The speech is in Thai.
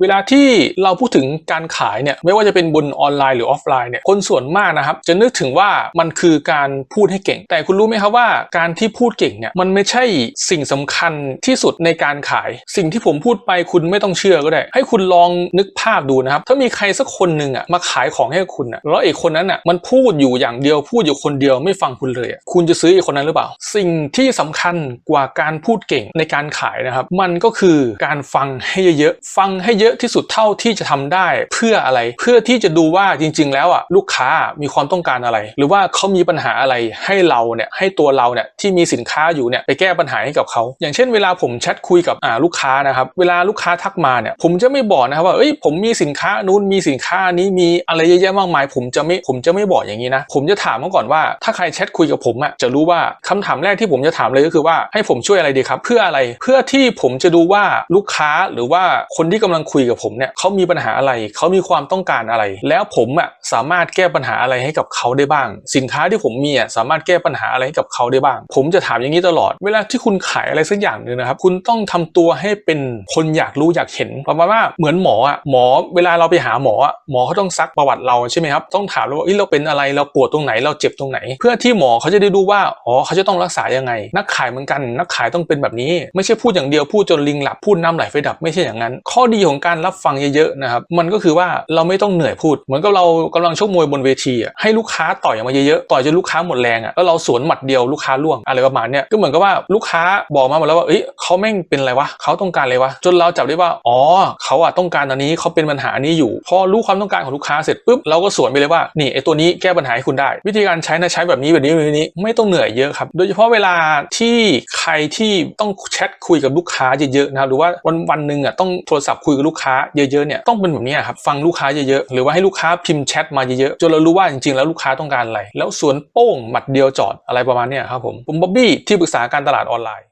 เวลาที่เราพูดถึงการขายเนี่ยไม่ว่าจะเป็นบนออนไลน์หรือออฟไลน์เนี่ยคนส่วนมากนะครับ จะนึกถึงว่ามันคือการพูดให้เก่ง แต่คุณรู้ไหมครับว่าการที่พูดเก่งเนี่ยมันไม่ใช่สิ่งสำคัญที่สุดในการขาย สิ่งที่ผมพูดไปคุณไม่ต้องเชื่อก็ได้ ให้คุณลองนึกภาพดูนะครับ ถ้ามีใครสักคนหนึ่งอะมาขายของให้คุณอะแล้วไอ้คนนั้นอะมันพูดอยู่อย่างเดียวพูดอยู่คนเดียวไม่ฟังคุณเลยอะคุณจะซื้อไอ้คนนั้นหรือเปล่า สิ่งที่สำคัญกว่าการพูดเก่งในการขายนะครับ มันก็คือการฟังให้เยอะๆฟังให้เยอะยอะที่สุดเท่าที่จะทำได้เพื่ออะไร เพื่อที่จะดูว่าจริง ๆ แล้วอะลูกค้ามีความต้องการอะไร หรือว่าเขามีปัญหาอะไรให้เราเนี่ยให้ตัวเราเนี่ยที่มีสินค้าอยู่เนี่ยไปแก้ปัญหาให้กับเขาอย่างเช่นเวลาผมแชทคุยกับอ่าลูกค้านะครับเวลาลูกค้าทักมาเนี่ยผมจะไม่บอกนะครับว่าเอ้ยผมมีสินค้านู้นมีสินค้านี้มีอะไรเยอะแยะมากมาย ผมจะไม่ผมจะไม่บอกอย่างนี้นะผมจะถามมาก่อนว่าถ้าใครแชทคุยกับผมอะจะรู้ว่าคำถามแรกที่ผมจะถามเลยก็คือว่าให้ผมช่วยอะไรดีครับ เพื่ออะไรเพื่อที่ผมจะดูว่าลูกค้าหรือว่าคนที่กำลังคุยกับผมเนี่ยเขามีปัญหาอะไรเขามีความต้องการอะไร แล้วผมอะสามารถแก้ปัญหาอะไรให้กับเขาได้บ้าง สินค้าที่ผมมีอะสามารถแก้ปัญหาอะไรให้กับเขาได้บ้าง ผมจะถามอย่างนี้ตลอด เวลาที่คุณขายอะไรสักอย่างหนึ่งนะครับ คุณต้องทำตัวให้เป็นคนอยากรู้อยากเห็นประมาณว่าเหมือนหมออะหมอเวลาเราไปหาหมออะหมอเขาต้องซักประวัติเราใช่ไหมครับต้องถามเราว่าเอ้ยเราเป็นอะไรเราปวดตรงไหนเราเจ็บตรงไหน เพื่อที่หมอเขาจะได้ดูว่าอ๋อเขาจะต้องรักษายังไง นักขายเหมือนกัน นักขายต้องเป็นแบบนี้ ไม่ใช่พูดอย่างเดียวพูดจนลิงหลับพูดน้ำไหลไฟดับไม่ใช่อย่างนั้น ข้อดีของการรับฟังเยอะๆนะครับมันก็คือว่าเราไม่ต้องเหนื่อยพูด เหมือนกับเรากำลังชกมวยบนเวทีอะให้ลูกค้าต่อยมาเยอะๆต่อยจนลูกค้าหมดแรงอะแล้วเราสวนหมัดเดียวลูกค้าล่วงอะไรประมาณเนี้ยก็เหมือนกับว่าลูกค้าบอกมาหมดแล้วว่าเอ้ยเขาแม่งเป็นอะไรวะเขาต้องการอะไรวะจนเราจับได้ว่าอ๋อเขาอะต้องการอันนี้เขาเป็นปัญหานี้อยู่ พอรู้ความต้องการของลูกค้าเสร็จปุ๊บเราก็สวนไปเลยว่านี่ไอตัวนี้แก้ปัญหาให้คุณได้ วิธีการใช้นะใช้แบบนี้แบบนี้แบบนี้ไม่ต้องเหนื่อยเยอะครับโดยเฉพาะเวลาที่ใครที่ต้องแชทคุยกับลูกค้าเยอะๆนะครับหรือว่าวันวันหนึ่งอะต้องโทรศัพท์คุยกับลูกค้าเยอะๆเนี่ยต้องเป็นแบบนี้ครับฟังลูกค้าเยอะๆหรือว่าให้ลูกค้าพิมพ์แชทมาเยอะๆจนเรารู้ว่าจริงๆ แล้วลูกค้าต้องการอะไรแล้วสวนโป้งหมัดเดียวจอดอะไรประมาณนี้ครับผมผมบ๊อบบี้ที่ปรึกษาการตลาดออนไลน์